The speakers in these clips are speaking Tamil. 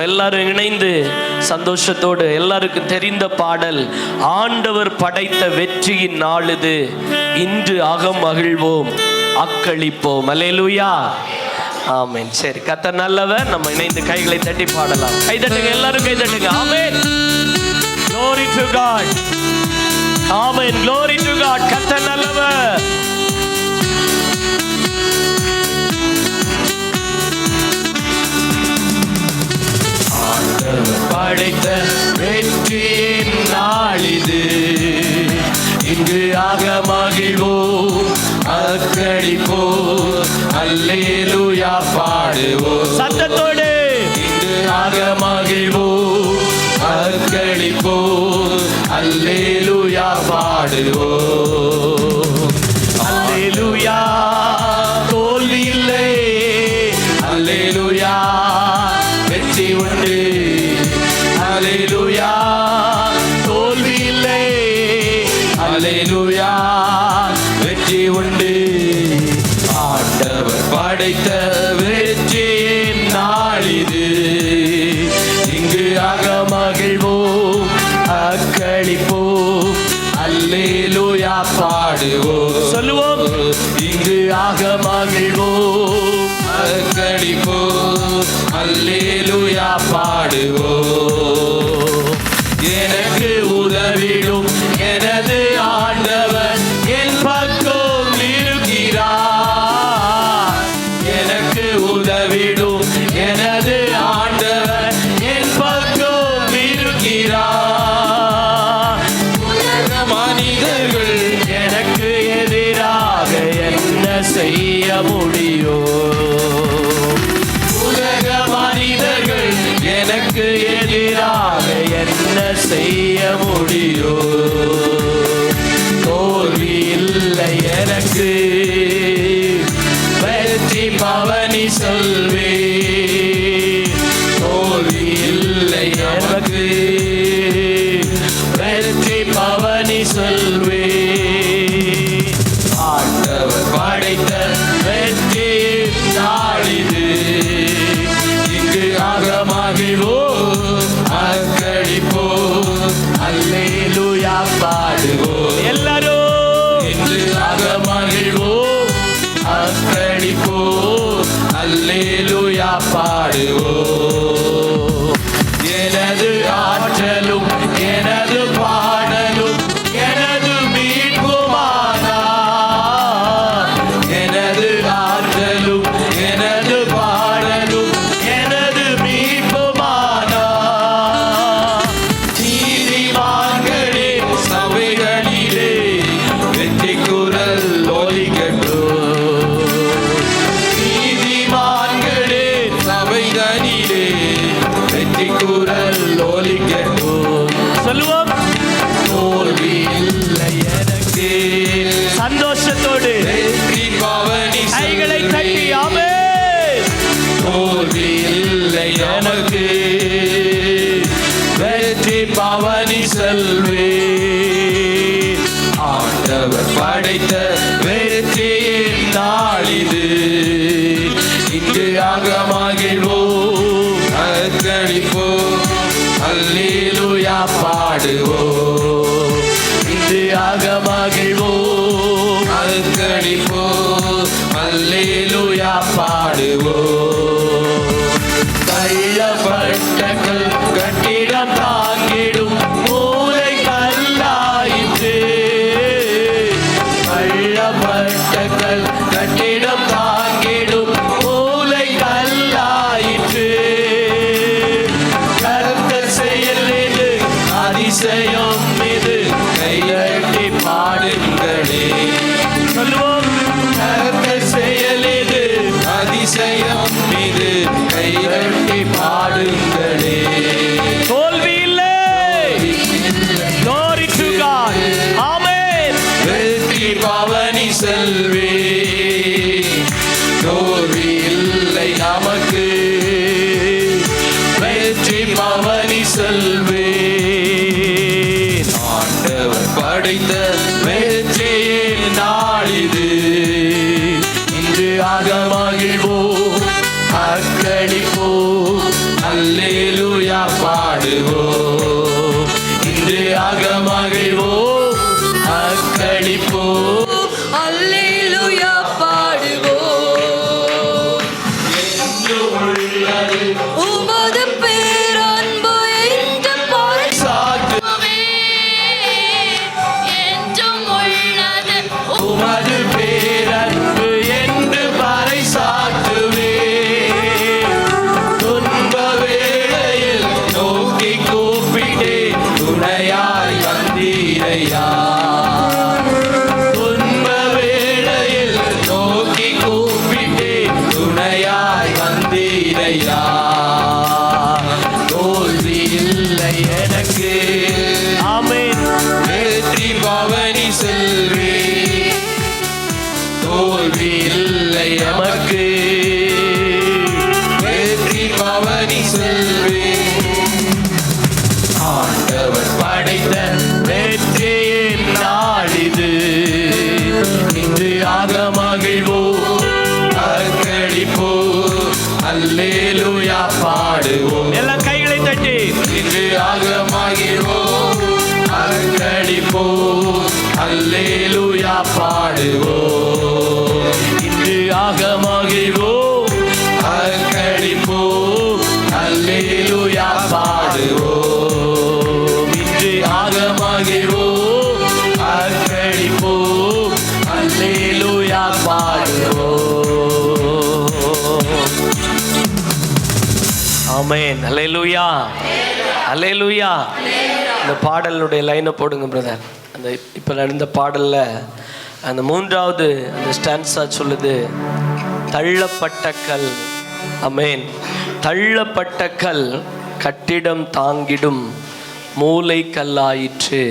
நம்ம எல்லாரும் இணைந்து சந்தோஷத்தோடு எல்லாருக்கும் தெரிந்த பாடல் ஆண்டவர் படைத்த வெற்றியின் நாள் இது இன்று அகம் மகிழ்வோம் அக்களிப்போம். அல்லேலூயா. ஆமேன். சரி கத்த நல்லவர். நம்ம இணைந்து கைகளை தட்டி பாடலாம். கை தட்டுங்க எல்லாரும் கை தட்டுங்க. ஆமேன். Glory to god. Amen. Glory to god. கத்த நல்லவர். படைத்த வெற்றியின் நாளிது இங்கு ஆக மகிழ்வோம் அக்கடிப்போ அல்லேலூயா பாடுவோ. சத்தத்தோடு. இங்கு ஆக மகிழ்வோம் அக்கடிப்போ அல்லேலூயா பாடுவோ. அக மகிழ்வோம் அக்களிப்போம் அல்லேலூயா பாடுவோம். சொல்லுவோம். இங்கு ஆக மகிழ்வோம் அக்களிப்போம் அல்லேலூயா பாடுவோம். எனக்கு உதவிடும் செய்ய முடியோ? உலக மனிதர்கள் எனக்கு எதிராக என்ன செய்ய முடியோ? தோல்வி இல்லை எனக்கு. வெற்றி பவனி சொல்வே எனக்கு வெற்றி பவனி செல்வே. ஆண்டவர் படைத்த வெற்றியின் நாளிது இங்கு ஆகமாகிவோம் அர்ப்பணிப்போம் அல்லேலூயா பாடுவோ. இங்கு ஆகமாகிவோம் அர்ப்பணிப்போம் அல்லேலூயா பாடுவோ. அதிசயம் இது. கைதட்டி பாடுங்களே. தோல்வி இல்லை. Glory to செல்வே. நமக்கு. வெற்றி பவனி செல்வே. இன்று அகமகிழ்வோம் Yeah. அக்களிப்போ அல்லேலூயா பாடுவோம். இன்று ஆகமாகிவோம். மகிழ்வோ அக்களிப்போ அல்லேலூயா பாடுவோ இன்று ஆகமாகிவோம். மகிழ்வோ அக்களிப்போ அல்லேலூயா பாடுவோ ஆமென். அல்லேலூயா. அல்லேலூயா. இந்த பாடலுடைய லைனை போடுங்க பிரதர் அந்த இப்போ நடந்த பாடலில் அந்த மூன்றாவது அந்த ஸ்டான்ஸா சொல்லுது தள்ளப்பட்ட கல். அமேன் தள்ளப்பட்ட கல் கட்டிடம் தாங்கிடும் மூளை கல்லாயிற்று.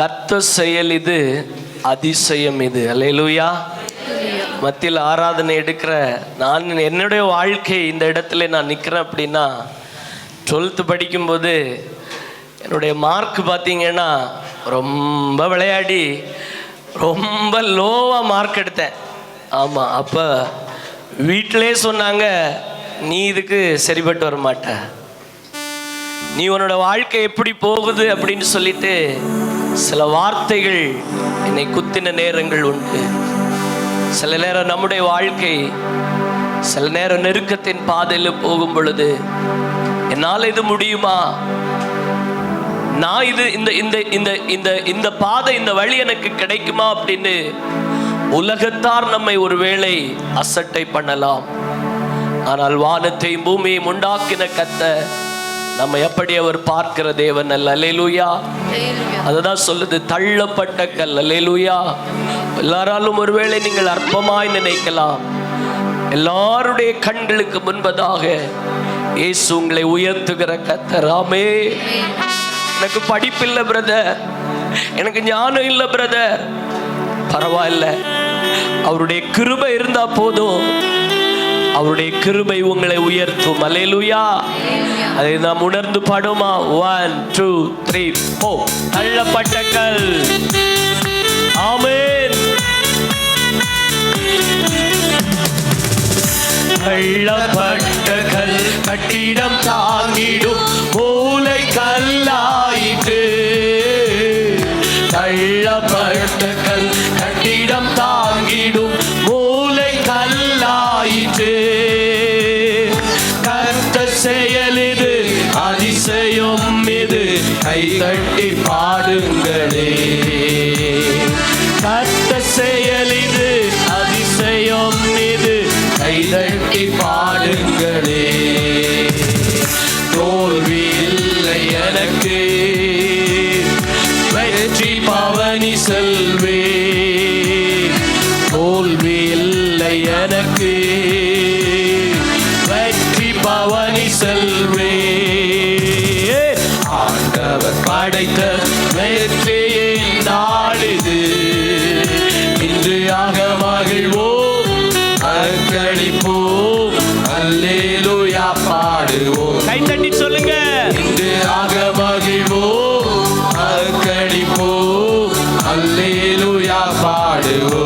கர்த்த செயல் இது அதிசயம் இது. அலையலூயா மத்தியில் ஆராதனை எடுக்கிற நான் என்னுடைய வாழ்க்கை இந்த இடத்துல நான் நிற்கிறேன் அப்படின்னா டுவெல்த்து படிக்கும்போது என்னுடைய மார்க் பார்த்தீங்கன்னா ரொம்ப விளையாடி ரொம்ப லோவாக மார்க் எடுத்தேன். ஆமாம் அப்போ வீட்டிலே சொன்னாங்க நீ இதுக்கு சரிப்பட்டு வர மாட்ட நீ உன்னோட வாழ்க்கை எப்படி போகுது? அப்படின்னு சொல்லிட்டு சில வார்த்தைகள் என்னை குத்தின நேரங்கள் உண்டு. சில நேரம் நம்முடைய வாழ்க்கை சில நேரம் நெருக்கத்தின் பாதையில் போகும் பொழுது என்னால் இது முடியுமா? நான் இது இந்த இந்த இந்த இந்த இந்த பாதை இந்த வழி எனக்கு கிடைக்குமா அப்படின்னு உலகத்தார் நம்மை ஒருவேளை அசட்டை பண்ணலாம். ஆனால் வானத்தையும் பூமியையும் உண்டாக்கின கத்த நம்ம எப்படி அவர் பார்க்கிற தேவன் அல்ல. அல்லேலூயா. அதுதான் சொல்லுது தள்ளப்பட்ட கல். அல்லேலூயா. எல்லாராலும் ஒருவேளை நீங்கள் அற்பமாய் நினைக்கலாம். எல்லாருடைய கண்களுக்கு முன்பதாக இயேசு உங்களை உயர்த்துகிற கத்தராமே எனக்கு படிப்பில்லை பிரதர் எனக்கு ஞானம் இல்லை பிரதர் பரவாயில்ல. அவருடைய கிருபை இருந்தா போதும். அவருடைய கிருபை உங்களை உயர்த்தும். அலையலுயா அதை நாம் உணர்ந்து பாடுமா? ஒன் டூ த்ரீ போ தள்ளப்பட்ட கல். ஆமேன். தள்ளப்பட்ட கல். கட்டிடம் தாங்கிடும். மூளை கல்லா தள்ளப்பட்ட அல்லேலூயா பாடுவோம்